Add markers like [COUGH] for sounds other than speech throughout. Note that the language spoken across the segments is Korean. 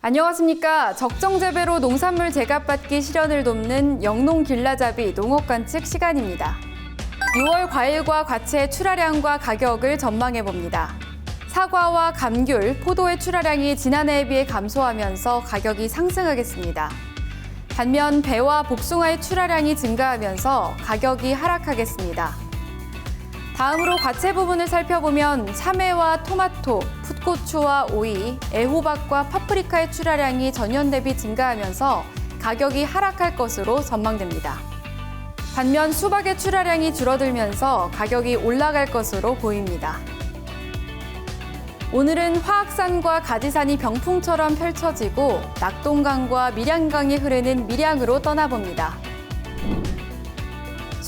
안녕하십니까. 적정 재배로 농산물 제값받기 실현을 돕는 영농 길라잡이 농업 관측 시간입니다. 6월 과일과 과채의 출하량과 가격을 전망해 봅니다. 사과와 감귤, 포도의 출하량이 지난해에 비해 감소하면서 가격이 상승하겠습니다. 반면 배와 복숭아의 출하량이 증가하면서 가격이 하락하겠습니다. 다음으로 과채 부분을 살펴보면 참외와 토마토, 풋고추와 오이, 애호박과 파프리카의 출하량이 전년 대비 증가하면서 가격이 하락할 것으로 전망됩니다. 반면 수박의 출하량이 줄어들면서 가격이 올라갈 것으로 보입니다. 오늘은 화학산과 가지산이 병풍처럼 펼쳐지고 낙동강과 밀양강이 흐르는 밀양으로 떠나봅니다.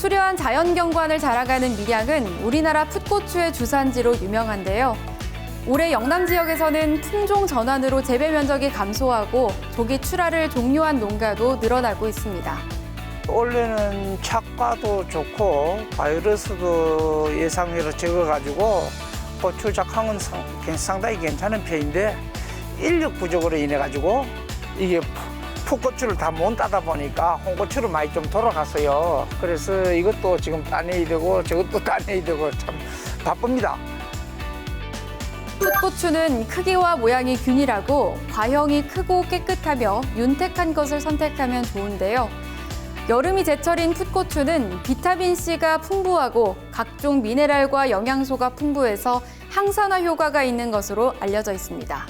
수려한 자연 경관을 자랑하는 밀양은 우리나라 풋고추의 주산지로 유명한데요. 올해 영남 지역에서는 품종 전환으로 재배 면적이 감소하고 조기 출하를 종료한 농가도 늘어나고 있습니다. 올해는 착과도 좋고 바이러스도 예상외로 적어가지고 고추 작황은 상당히 괜찮은 편인데 인력 부족으로 인해 가지고 이게 푸- 풋고추를 다 못 따다 보니까 홍고추로 많이 좀 돌아갔어요. 그래서 이것도 지금 따내야 되고 저것도 [LAUGHS] 따내야 되고 참 바쁩니다. 풋고추는 크기와 모양이 균일하고 과형이 크고 깨끗하며 윤택한 것을 선택하면 좋은데요. 여름이 제철인 풋고추는 비타민C가 풍부하고 각종 미네랄과 영양소가 풍부해서 항산화 효과가 있는 것으로 알려져 있습니다.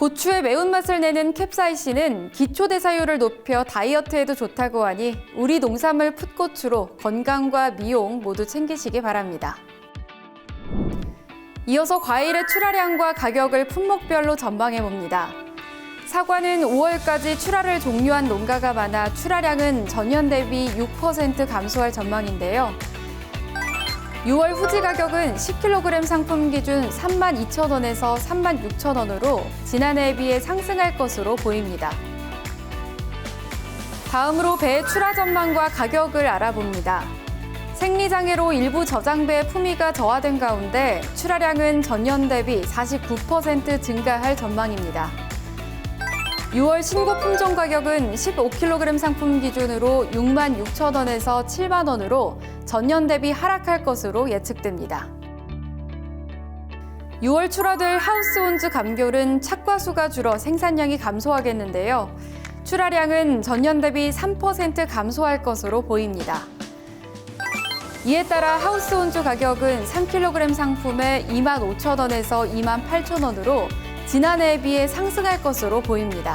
고추의 매운맛을 내는 캡사이신은 기초대사율을 높여 다이어트에도 좋다고 하니 우리 농산물 풋고추로 건강과 미용 모두 챙기시기 바랍니다. 이어서 과일의 출하량과 가격을 품목별로 전망해 봅니다. 사과는 5월까지 출하를 종료한 농가가 많아 출하량은 전년 대비 6% 감소할 전망인데요. 6월 후지 가격은 10kg 상품 기준 32,000원에서 36,000원으로 지난해에 비해 상승할 것으로 보입니다. 다음으로 배 출하 전망과 가격을 알아봅니다. 생리장애로 일부 저장배의 품위가 저하된 가운데 출하량은 전년 대비 49% 증가할 전망입니다. 6월 신고 품종 가격은 15kg 상품 기준으로 6만 6천 원에서 7만 원으로 전년 대비 하락할 것으로 예측됩니다. 6월 출하될 하우스온즈 감귤은 착과 수가 줄어 생산량이 감소하겠는데요. 출하량은 전년 대비 3% 감소할 것으로 보입니다. 이에 따라 하우스온즈 가격은 3kg 상품에 2만 5천 원에서 2만 8천 원으로 지난해에 비해 상승할 것으로 보입니다.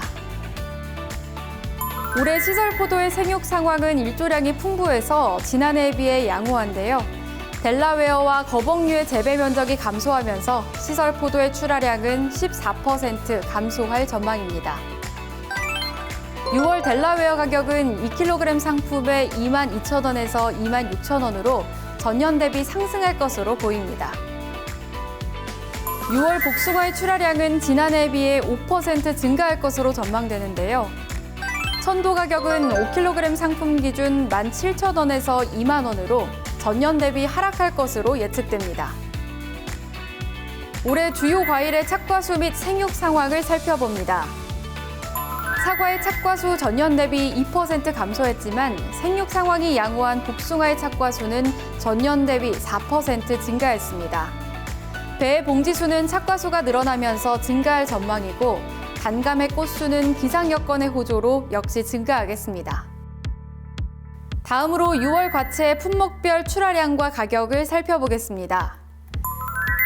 올해 시설 포도의 생육 상황은 일조량이 풍부해서 지난해에 비해 양호한데요. 델라웨어와 거봉류의 재배 면적이 감소하면서 시설 포도의 출하량은 14% 감소할 전망입니다. 6월 델라웨어 가격은 2kg 상품에 2만 2천 원에서 2만 6천 원으로 전년 대비 상승할 것으로 보입니다. 6월 복숭아의 출하량은 지난해에 비해 5% 증가할 것으로 전망되는데요. 천도 가격은 5kg 상품 기준 17,000원에서 2만 원으로 전년 대비 하락할 것으로 예측됩니다. 올해 주요 과일의 착과수 및 생육 상황을 살펴봅니다. 사과의 착과수 전년 대비 2% 감소했지만 생육 상황이 양호한 복숭아의 착과수는 전년 대비 4% 증가했습니다. 배의 봉지수는 착과수가 늘어나면서 증가할 전망이고 단감의 꽃수는 기상 여건의 호조로 역시 증가하겠습니다. 다음으로 6월 과채의 품목별 출하량과 가격을 살펴보겠습니다.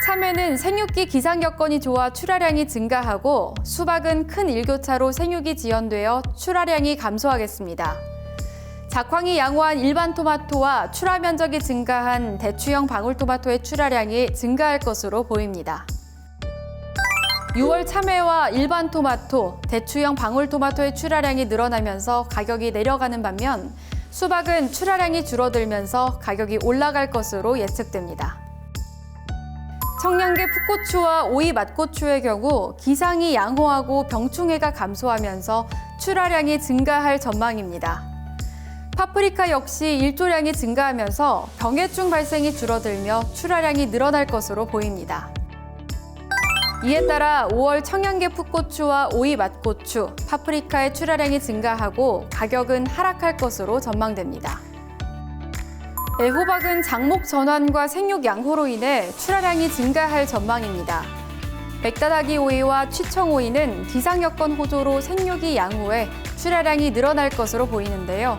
참외는 생육기 기상 여건이 좋아 출하량이 증가하고 수박은 큰 일교차로 생육이 지연되어 출하량이 감소하겠습니다. 작황이 양호한 일반 토마토와 출하 면적이 증가한 대추형 방울토마토의 출하량이 증가할 것으로 보입니다. 6월 참외와 일반 토마토, 대추형 방울토마토의 출하량이 늘어나면서 가격이 내려가는 반면 수박은 출하량이 줄어들면서 가격이 올라갈 것으로 예측됩니다. 청량계 풋고추와 오이 맛고추의 경우 기상이 양호하고 병충해가 감소하면서 출하량이 증가할 전망입니다. 파프리카 역시 일조량이 증가하면서 병해충 발생이 줄어들며 출하량이 늘어날 것으로 보입니다. 이에 따라 5월 청양계 풋고추와 오이 맛고추, 파프리카의 출하량이 증가하고 가격은 하락할 것으로 전망됩니다. 애호박은 장목 전환과 생육 양호로 인해 출하량이 증가할 전망입니다. 백다다기 오이와 취청 오이는 기상 여건 호조로 생육이 양호해 출하량이 늘어날 것으로 보이는데요.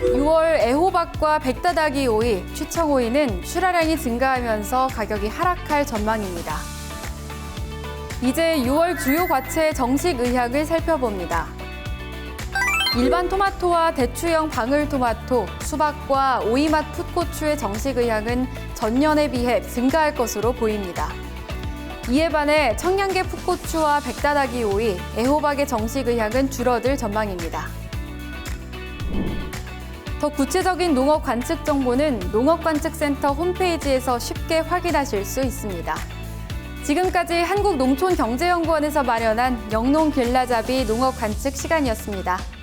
6월 애호박과 백다다기 오이, 취청 오이는 출하량이 증가하면서 가격이 하락할 전망입니다. 이제 6월 주요 과채 정식 의향을 살펴봅니다. 일반 토마토와 대추형 방울토마토, 수박과 오이맛 풋고추의 정식 의향은 전년에 비해 증가할 것으로 보입니다. 이에 반해 청양계 풋고추와 백다다기 오이, 애호박의 정식 의향은 줄어들 전망입니다. 더 구체적인 농업 관측 정보는 농업관측센터 홈페이지에서 쉽게 확인하실 수 있습니다. 지금까지 한국농촌경제연구원에서 마련한 영농 길라잡이 농업 관측 시간이었습니다.